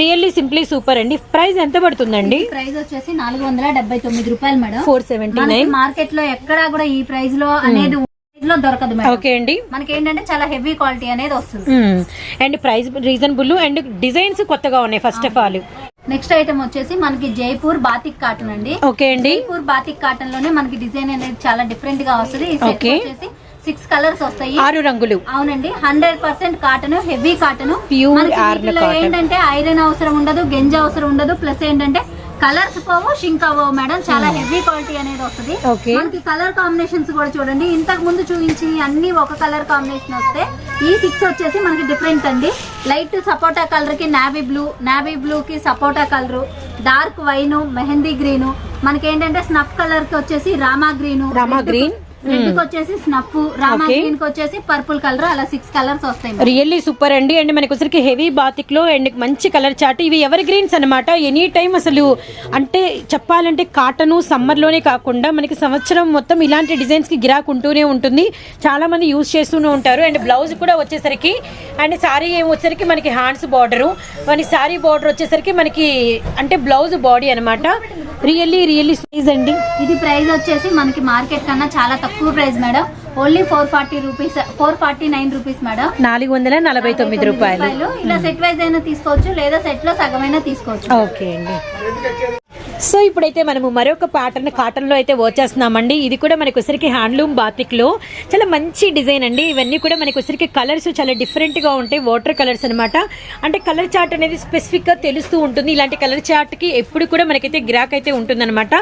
రియల్లీ సింప్లీ సూపర్ అండి. ప్రైస్ ఎంత పడుతుందండి? ప్రైస్ వచ్చేసి నాలుగు వందల డెబ్బై తొమ్మిది రూపాయలు మేడం. ఫోర్ సెవెంటీ నైన్ మార్కెట్లో ఎక్కడా కూడా ఈ ప్రైస్లో అనేది లో దొరకదు ఓకే అండి. మనకి ఏంటంటే చాలా హెవీ క్వాలిటీ అనేది వస్తుంది. And price reasonable and designs కొత్తగా ఉన్నాయి first of all. Next item వచ్చేసి మనకి జైపూర్ బాతిక్ కాటన్ అండి. ఓకే అండి. జైపూర్ బాతిక్ కాటన్లోనే మనకి డిజైన్ అనేది చాలా డిఫరెంట్గా వస్తుంది. ఈ సెట్ Okay. వచ్చేసి సిక్స్ కలర్స్ వస్తాయి. ఆరు రంగులు. అవునండి. Hundred percent cotton heavy cotton. ఏంటంటే ఐరన్ అవసరం ఉండదు గెంజ అవసరం ఉండదు. ప్లస్ ఏంటంటే కలర్స్ పోవు షింక్ అవ్వవు మేడం. చాలా హెవీ క్వాలిటీ అనేది వస్తుంది. Hmm. మనకి కలర్ కాంబినేషన్స్ కూడా చూడండి. ఇంతకు ముందు చూపించి అన్ని ఒక కలర్ కాంబినేషన్ వస్తే ఈ సిక్స్ వచ్చేసి మనకి డిఫరెంట్ అండి. లైట్ సపోటా కలర్కి నావీ బ్లూ నావీ బ్లూ కి sapota colour dark wine mehndi green మనకి ఏంటంటే స్నఫ్ కలర్కి వచ్చేసి రామా గ్రీన్ రామా green. రెడ్కి వచ్చేసి స్నఫ్ రామా Okay. గ్రీన్కి వచ్చేసి పర్పుల్ కలర్ అలా సిక్స్ కలర్స్ వస్తాయి మేడం. రియల్లీ సూపర్ అండి. అండ్ మనకి వచ్చరికి హెవీ బాతిక్లో అండ్ మంచి కలర్ చాట్ ఇవి ఎవర్ గ్రీన్స్ అనమాట ఎనీ టైం అసలు అంటే చెప్పాలంటే కాటన్ సమ్మర్లోనే కాకుండా మనకి సంవత్సరం మొత్తం ఇలాంటి డిజైన్స్కి గిరాక్ ఉంటూనే ఉంటుంది. చాలా మంది యూజ్ చేస్తూనే ఉంటారు. అండ్ బ్లౌజ్ కూడా వచ్చేసరికి అండ్ సారీ ఏం వచ్చేసరికి మనకి హ్యాండ్స్ బార్డర్ మన సారీ బార్డర్ వచ్చేసరికి మనకి అంటే బ్లౌజ్ బాడీ అనమాట రియల్లీ రియల్లీ సైజ్ అండి. ఇది ప్రైస్ వచ్చేసి మనకి మార్కెట్ కన్నా చాలా తక్కువ price madam. Only four forty rupees four forty nine rupees madam. నాలుగు వందల నలభై తొమ్మిది రూపాయలు. ఇలా సెట్ వైజ్ అయినా తీసుకోవచ్చు లేదా సెట్లో సగమైనా తీసుకోవచ్చు. ఓకే అండి. సో ఇప్పుడైతే మనము మరొక ప్యాటర్న్ కాటన్లో అయితే వచ్చేస్తున్నామండి ఇది కూడా మనకు వచ్చరికి హ్యాండ్లూమ్ బాతిక్లో. చాలా మంచి డిజైన్ అండి. ఇవన్నీ కూడా మనకు వచ్చరికి కలర్స్ చాలా డిఫరెంట్గా ఉంటాయి. వాటర్ కలర్స్ అనమాట అంటే కలర్ చార్ట్ అనేది స్పెసిఫిక్గా తెలుస్తూ ఉంటుంది. ఇలాంటి కలర్ చార్ట్కి ఎప్పుడు కూడా మనకైతే గిరాక్ అయితే ఉంటుందన్నమాట.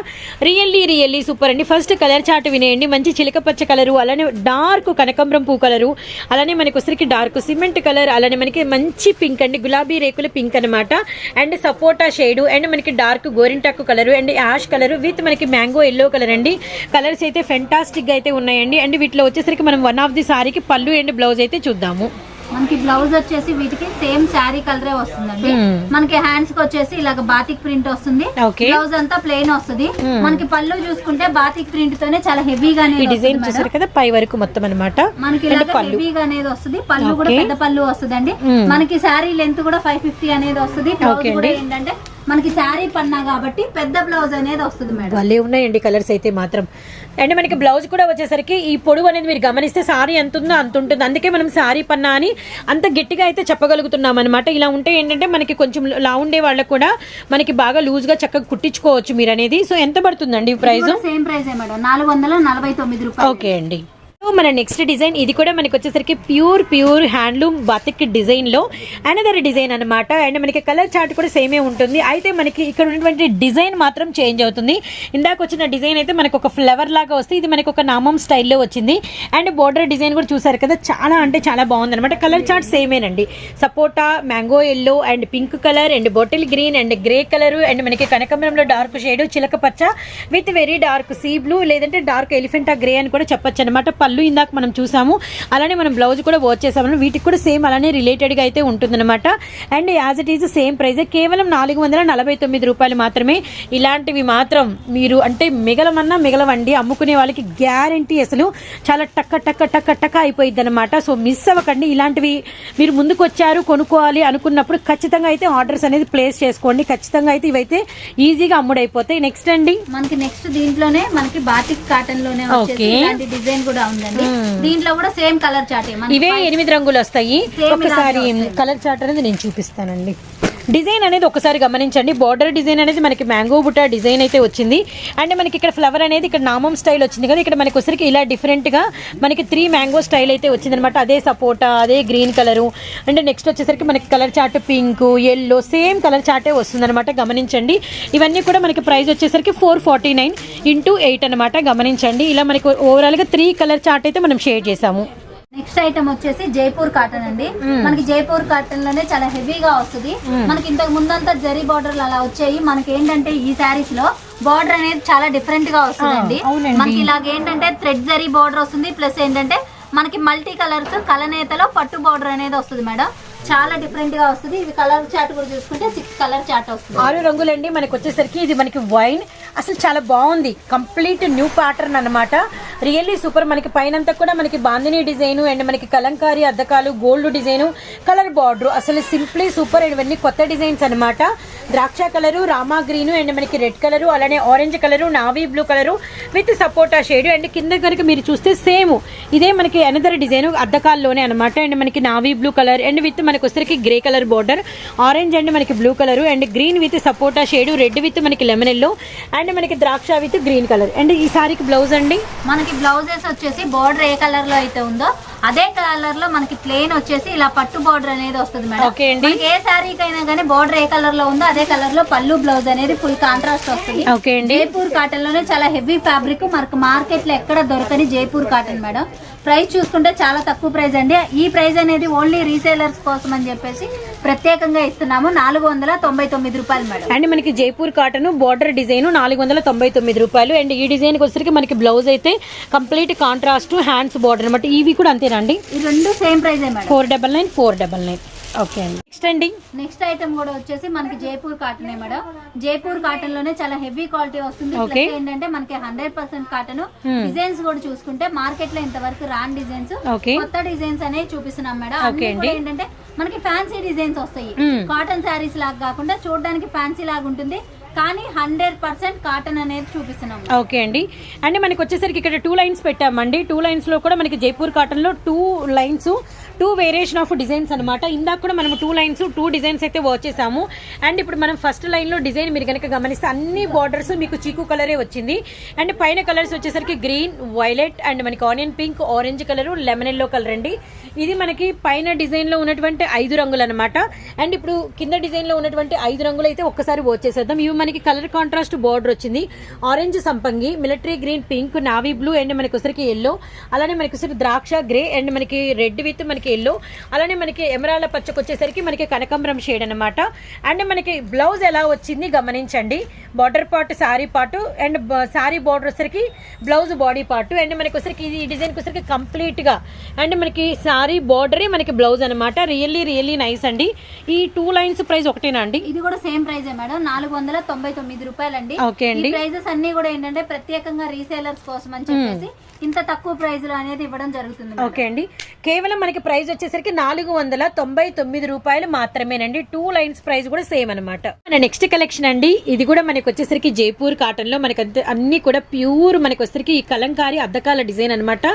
రియల్లీ రియల్లీ సూపర్ అండి. ఫస్ట్ కలర్ చార్ట్ వినేయండి. మంచి చిలక పచ్చ కలరు అలానే డార్క్ కనకంబరం పూ కలరు అలానే మనకు వచ్చరికి డార్క్ సిమెంట్ కలర్ అలానే మనకి మంచి పింక్ అండి. గులాబీ రేకుల పింక్ అనమాట అండ్ సపోటా షేడ్ అండ్ మనకి డార్క్ గోరింటాకు colour and ash colour with మనకి మ్యాంగో ఎల్లో కలర్ అండి. కలర్స్ అయితే ఫెంటాస్టిక్గా అయితే ఉన్నాయండి. అండ్ వీటిలో వచ్చేసరికి మనం వన్ ఆఫ్ ది సారీకి పళ్ళు అండ్ బ్లౌజ్ అయితే చూద్దాము. మనకి బ్లౌజ్ వచ్చేసి వీటికి సేమ్ శారీ కలరే వస్తుందండి. Hmm. మనకి హ్యాండ్స్కి వచ్చేసి ఇలాగ బాతిక్ ప్రింట్ వస్తుంది. బ్లౌజ్ అంతా ప్లెయిన్ వస్తుంది. మనకి పళ్ళు చూసుకుంటే బాతిక్ ప్రింట్ తోనే చాలా హెవీగా ఈ డిజైన్ చూసారు కదా పై వరకు మొత్తం అనమాట మనకి ఇలాగ హెవీగా అనేది వస్తుంది. పళ్ళు కూడా. పెద్ద పళ్ళు వస్తుందండి. Hmm. మనకి శారీ లెంత్ కూడా ఫైవ్ ఫిఫ్టీ అనేది వస్తుంది. బ్లౌజ్ కూడా. ఏంటంటే మనకి శారీ పన్నా కాబట్టి పెద్ద బ్లౌజ్ అనేది వస్తుంది మేడం. భలే ఉన్నాయండి కలర్స్ అయితే మాత్రం. అండ్ మనకి బ్లౌజ్ కూడా వచ్చేసరికి ఈ పొడవు అనేది మీరు గమనిస్తే సారీ ఎంత ఉందో అంత ఉంటుంది. అందుకే మనం సారీ పన్నా అని అంత గట్టిగా అయితే చెప్పగలుగుతున్నాం అనమాట ఇలా ఉంటే ఏంటంటే మనకి కొంచెం లా ఉండే వాళ్ళకు కూడా మనకి బాగా లూజ్గా చక్కగా కుట్టించుకోవచ్చు మీరు అనేది సో ఎంత పడుతుందండి ఈ ప్రైస్ సేమ్ ప్రైస్ మేడం. నాలుగు వందల నలభై తొమ్మిది రూపాయలు. ఓకే అండి. మన నెక్స్ట్ డిజైన్ ఇది కూడా మనకి వచ్చేసరికి ప్యూర్ ప్యూర్ హ్యాండ్లూమ్ బతిక్ డిజైన్లో అనదర్ డిజైన్ అన్నమాట. అండ్ మనకి కలర్ చార్ట్ కూడా సేమే ఉంటుంది. అయితే మనకి ఇక్కడ ఉన్నటువంటి డిజైన్ మాత్రం చేంజ్ అవుతుంది. ఇందాక వచ్చిన డిజైన్ అయితే మనకు ఒక ఫ్లవర్ లాగా వస్తే ఇది మనకి ఒక నామం స్టైల్లో వచ్చింది. అండ్ బోర్డర్ డిజైన్ కూడా చూసారు కదా చాలా అంటే చాలా బాగుంది అనమాట colour chart సేమేనండి sapota mango yellow and pink colour and bottle green and grey colour and మనకి కనకమరంలో డార్క్ షేడ్ చిలక పచ్చ with very dark sea blue లేదంటే డార్క్ ఎలిఫెంటా గ్రే అని కూడా చెప్పొచ్చు అనమాట పళ్ళు ఇందాక మనం చూసాము. అలానే మనం బ్లౌజ్ కూడా వాచ్ చేసాము. వీటికి కూడా సేమ్ అలానే రిలేటెడ్గా అయితే ఉంటుందన్నమాట. And as it is same price కేవలం నాలుగు వందల నలభై తొమ్మిది రూపాయలు మాత్రమే. ఇలాంటివి మాత్రం మీరు అంటే మిగలమన్నా మిగలవండి. అమ్ముకునే వాళ్ళకి గ్యారంటీ అసలు చాలా టక్క టక్క టక్క టక్క అయిపోయింది అనమాట సో మిస్ అవ్వకండి. ఇలాంటివి మీరు ముందుకు వచ్చారు కొనుక్కోవాలి అనుకున్నప్పుడు ఖచ్చితంగా అయితే ఆర్డర్స్ అనేది ప్లేస్ చేసుకోండి. ఖచ్చితంగా అయితే ఇవైతే ఈజీగా అమ్ముడైపోతాయి. నెక్స్ట్ అండి. మనకి నెక్స్ట్ దీంట్లోనే మనకి బాటిక్ కాటన్లోనే డిజైన్ కూడా ఉందండి దీంట్లో కూడా సేమ్ కలర్ చాటే. ఇవే ఎనిమిది రంగులు వస్తాయి. ఒకసారి. కలర్ చార్ట్ అనేది నేను చూపిస్తానండి. డిజైన్ అనేది ఒకసారి గమనించండి. బార్డర్ డిజైన్ అనేది మనకి మ్యాంగో బుట్ట డిజైన్ అయితే వచ్చింది. అండ్ మనకి ఇక్కడ ఫ్లవర్ అనేది ఇక్కడ నామం స్టైల్ వచ్చింది కదా ఇక్కడ మనకి వచ్చరికి ఇలా డిఫరెంట్గా మనకి త్రీ మ్యాంగో స్టైల్ అయితే వచ్చింది అనమాట అదే సపోటా అదే గ్రీన్ కలరు అండ్ నెక్స్ట్ వచ్చేసరికి మనకి colour chart pink yellow same colour చార్టే వస్తుందనమాట గమనించండి. ఇవన్నీ కూడా మనకి ప్రైస్ వచ్చేసరికి four forty nine into eight అనమాట గమనించండి. ఇలా మనకి ఓవరాల్గా త్రీ కలర్ చార్ట్ అయితే మనం షేర్ చేసాము నెక్స్ట్ ఐటమ్ వచ్చేసి జైపూర్ కాటన్ అండి. మనకి జైపూర్ కాటన్లోనే చాలా హెవీగా వస్తుంది. మనకి ఇంతకు ముందంతా జరీ బార్డర్లు అలా వచ్చాయి. మనకి ఏంటంటే ఈ శారీస్లో బార్డర్ అనేది చాలా డిఫరెంట్గా వస్తుందండి. మనకి ఇలాగ ఏంటంటే థ్రెడ్ జరీ బార్డర్ వస్తుంది. ప్లస్ ఏంటంటే మనకి మల్టీ కలర్స్ కలనేతలో పట్టు బార్డర్ అనేది వస్తుంది మేడం. చాలా డిఫరెంట్గా వస్తుంది. ఇది కలర్ చార్ట్ కూడా చూసుకుంటే సిక్స్ కలర్ చార్ట్ వస్తుంది. ఆరు రంగులండి. మనకి వచ్చేసరికి ఇది మనకి వైన్ అసలు చాలా బాగుంది. కంప్లీట్ న్యూ ప్యాటర్న్ అన్నమాట. రియల్లీ సూపర్ మనకి పైనంతా కూడా మనకి బాందిని డిజైన్ అండ్ మనకి కలంకారీ అద్దకాలు గోల్డ్ డిజైన్ కలర్ బార్డర్ అసలు సింప్లీ సూపర్ అండ్ ఇవన్నీ కొత్త డిజైన్స్ అన్నమాట. ద్రాక్ష కలరు రామా గ్రీన్ అండ్ మనకి రెడ్ కలరు అలానే orange colour navy blue colour with sapota shade and కింద కనుక మీరు చూస్తే సేమ్. ఇదే మనకి అనదర్ డిజైన్ అద్దకాల్లోనే అనమాట అండ్ మనకి navy blue colour and with మనకి వచ్చరికి grey colour border. Orange and మనకి blue colour. And green with sapota shade red with మనకి లెమన్ ఎల్లో అండ్ మనకి ద్రాక్ష విత్ గ్రీన్ కలర్ అండ్ ఈ సారీకి బ్లౌజ్ అండి? మనకి బ్లౌజెస్ వచ్చేసి బార్డర్ ఏ కలర్లో అయితే ఉందో అదే కలర్లో మనకి ప్లేన్ వచ్చేసి ఇలా పట్టు బార్డర్ అనేది వస్తుంది మేడం. ఓకే అండి. మనకి ఏ శారీకి అయినా కానీ బార్డర్ ఏ కలర్లో ఉందో అదే కలర్లో పళ్ళు బ్లౌజ్ అనేది ఫుల్ కాంట్రాస్ట్ వస్తుంది. ఓకే అండి. జైపూర్ కాటన్లోనే చాలా హెవీ ఫ్యాబ్రిక్ మనకు మార్కెట్లో ఎక్కడ దొరకని జైపూర్ కాటన్ మేడం. ప్రైస్ చూసుకుంటే చాలా తక్కువ ప్రైస్ అండి. ఈ ప్రైస్ అనేది ఓన్లీ రీసేలర్స్ కోసం అని చెప్పేసి ప్రత్యేకంగా ఇస్తున్నాము. నాలుగు వందల తొంభై తొమ్మిది రూపాయలు మేడం. అండ్ మనకి జైపూర్ కాటన్ బార్డర్ డిజైన్ నాలుగు వందల తొంభై తొమ్మిది రూపాయలు. అండ్ ఈ డిజైన్కి వచ్చరికి మనకి బ్లౌజ్ అయితే కంప్లీట్ కాంట్రాస్ట్ హ్యాండ్స్ బార్డర్ అనమాట ఇవి కూడా ఈ రెండు same madam. Four double nine four double nine. Okay అండి. నెక్స్ట్ అండి. నెక్స్ట్ ఐటమ్ కూడా వచ్చేసి మనకి జైపూర్ కాటన్ మేడం. జైపూర్ కాటన్లోనే చాలా హెవీ క్వాలిటీ వస్తుంది. ఏంటంటే మనకి హండ్రెడ్ పర్సెంట్ కాటన్. డిజైన్స్ కూడా చూసుకుంటే మార్కెట్లో ఇంతవరకు రాని డిజైన్స్. కొత్త డిజైన్స్ అనేవి చూపిస్తున్నాం మేడం. అండి. ఏంటంటే మనకి ఫ్యాన్సీ డిజైన్స్ వస్తాయి. కాటన్ శారీస్ లాగా కాకుండా చూడడానికి ఫ్యాన్సీ లాగా ఉంటుంది. కానీ హండ్రెడ్ పర్సెంట్ కాటన్ అనేది చూపిస్తున్నాం ఓకే అండి. అండ్ మనకి వచ్చేసరికి ఇక్కడ టూ లైన్స్ పెట్టామండి. టూ లైన్స్లో కూడా మనకి జైపూర్ కాటన్లో two lines two variation of designs అనమాట ఇందాక కూడా మనం టూ లైన్స్ టూ డిజైన్స్ అయితే వర్క్ చేసాము. అండ్ ఇప్పుడు మనం ఫస్ట్ లైన్లో డిజైన్ మీరు కనుక గమనిస్తే అన్ని బార్డర్స్ మీకు చీకు కలరే వచ్చింది. అండ్ పైన కలర్స్ వచ్చేసరికి గ్రీన్ వైలెట్ అండ్ మనకి onion pink orange colour lemon yellow colour అండి. ఇది మనకి పైన డిజైన్లో ఉన్నటువంటి ఐదు రంగులు అనమాట అండ్ ఇప్పుడు కింద డిజైన్లో ఉన్నటువంటి ఐదు రంగులు అయితే ఒక్కసారి వర్క్ చేసేద్దాం. ఇవి మనకి కలర్ కాంట్రాస్ట్ బార్డర్ వచ్చింది. ఆరెంజ్ సంపంగి military green pink navy blue and మనకి ఒకసారికి ఎల్లో అలానే మనకి ఒకసారి ద్రాక్ష గ్రే అండ్ మనకి రెడ్ విత్ మనకి ఎల్లో అలానే మనకి ఎమరాల పచ్చకు వచ్చేసరికి మనకి కనకాంబరం షేడ్ అనమాట అండ్ మనకి బ్లౌజ్ ఎలా వచ్చింది గమనించండి. Border part sari part and sari border వచ్చరికి బ్లౌజ్ బాడీ పార్ట్ అండ్ మనకి వచ్చరికి ఇది డిజైన్కి వచ్చరికి కంప్లీట్గా. అండ్ మనకి సారీ బార్డరే మనకి బ్లౌజ్ అనమాట రియల్లీ రియల్లీ నైస్ అండి. ఈ టూ లైన్స్ ప్రైస్ ఒకటేనా అండి? ఇది కూడా సేమ్ ప్రైజే మేడం. నాలుగు వందల తొంభై తొమ్మిది రూపాయలండి. ఓకే అండి. ఈ ప్రైజెస్ అన్ని కూడా ఏంటంటే ప్రత్యేకంగా రీసేలర్స్ కోసం అని చెప్పేసి ఇంత తక్కువ ప్రైస్లో అనేది ఇవ్వడం జరుగుతుంది ఓకే అండి. కేవలం మనకి ప్రైస్ వచ్చేసరికి నాలుగు వందల తొంభై తొమ్మిది రూపాయలు మాత్రమేనండి. టూ లైన్స్ ప్రైస్ కూడా సేమ్ అనమాట మన నెక్స్ట్ కలెక్షన్ అండి. ఇది కూడా మనకి వచ్చేసరికి జైపూర్ కాటన్లో మనకి అన్ని కూడా ప్యూర్ మనకి వచ్చేసరికి ఈ కలంకారీ అద్దకాల డిజైన్ అనమాట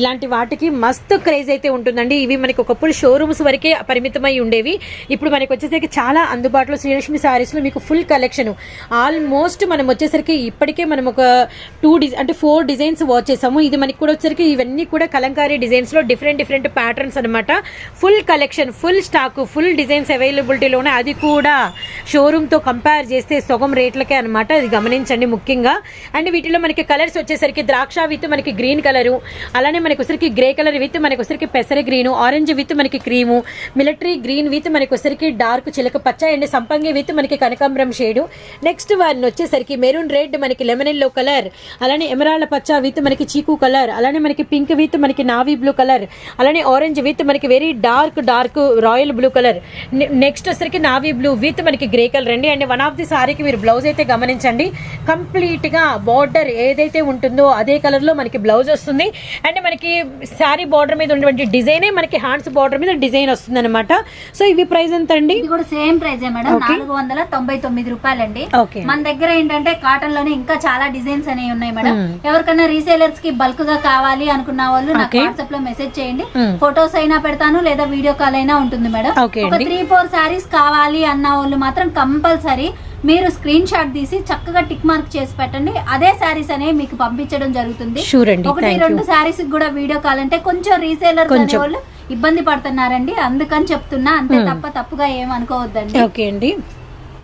ఇలాంటి వాటికి మస్తు క్రేజ్ అయితే ఉంటుందండి. ఇవి మనకి ఒకప్పుడు షోరూమ్స్ వరకే పరిమితమై ఉండేవి. ఇప్పుడు మనకి వచ్చేసరికి చాలా అందుబాటులో శ్రీలక్ష్మి సారీస్లో మీకు ఫుల్ కలెక్షన్. ఆల్మోస్ట్ మనం వచ్చేసరికి ఇప్పటికే మనం ఒక టూ డిజైన్ అంటే ఫోర్ డిజైన్స్ వాచ్ చేసాము. ఇది మనకి కూడా వచ్చరికి ఇవన్నీ కూడా కలంకారీ డిజైన్స్లో డిఫరెంట్ డిఫరెంట్ ప్యాటర్న్స్ అనమాట full collection full stock full designs అవైలబిలిటీలోనే అది కూడా షోరూమ్తో కంపేర్ చేస్తే సగం రేట్లకే అనమాట ఇది గమనించండి ముఖ్యంగా. అండ్ వీటిలో మనకి కలర్స్ వచ్చేసరికి ద్రాక్ష విత్ మనకి గ్రీన్ కలరు అలానే మనకి వచ్చరికి గ్రే కలర్ విత్ మనకి వచ్చరికి పెసర గ్రీను ఆరెంజ్ విత్ మనకి క్రీము మిలిటరీ గ్రీన్ విత్ మనకి వచ్చరికి డార్క్ చిలక పచ్చ అండ్ సంపంగి విత్ మనకి కనకాంబరం షేడు నెక్స్ట్ వన్ వచ్చేసరికి మెరూన్ రెడ్ మనకి లెమన్ ఎల్లో కలర్ అలానే ఎమరాల్డ్ పచ్చ విత్ మనకి చీకు కలర్ అలానే మనకి పింక్ విత్ మనకి నావీ బ్లూ కలర్ అలానే ఆరెంజ్ విత్ మనకి very dark dark royal blue colour next వచ్చరికి నావీ బ్లూ విత్ మనకి గ్రే కలర్ అండి అండ్ వన్ ఆఫ్ ది సారీకి మీరు బ్లౌజ్ అయితే గమనించండి. కంప్లీట్గా బార్డర్ ఏదైతే ఉంటుందో అదే కలర్లో మనకి బ్లౌజ్ వస్తుంది. అండ్ మనకి శారీ బార్డర్ మీద ఉన్నటువంటి డిజైనే మనకి హ్యాండ్స్ బార్డర్ మీద డిజైన్ వస్తుంది అనమాట సో ఇవి ప్రైస్ ఎంత అండి ఇది కూడా సేమ్ ప్రైస్ మేడం. నాలుగు వందల తొంభై తొమ్మిది రూపాయలండి. మన దగ్గర ఏంటంటే కాటన్లోనే ఇంకా చాలా డిజైన్స్ అనేవి ఉన్నాయి మేడం. ఎవరికైనా రీసేలర్స్కి బల్క్గా కావాలి అనుకున్న వాళ్ళు నాకు. వాట్సాప్లో మెసేజ్ చేయండి. Hmm. ఫొటోస్ అయినా పెడతాను లేదా వీడియో కాల్ అయినా ఉంటుంది మేడం. ఒక. త్రీ ఫోర్ శారీస్ కావాలి అన్న వాళ్ళు మాత్రం కంపల్సరీ మీరు స్క్రీన్ షాట్ తీసి చక్కగా టిక్ మార్క్ చేసి పెట్టండి. అదే శారీస్ అనేవి మీకు పంపించడం జరుగుతుంది. ఒకటి రెండు శారీస్ కూడా వీడియో కాల్ అంటే కొంచెం కొంచెం. వాళ్ళు ఇబ్బంది పడుతున్నారండి. అందుకని చెప్తున్నా. అంతే తప్ప తప్పుగా ఏమనుకోవద్దండి ఓకే అండి.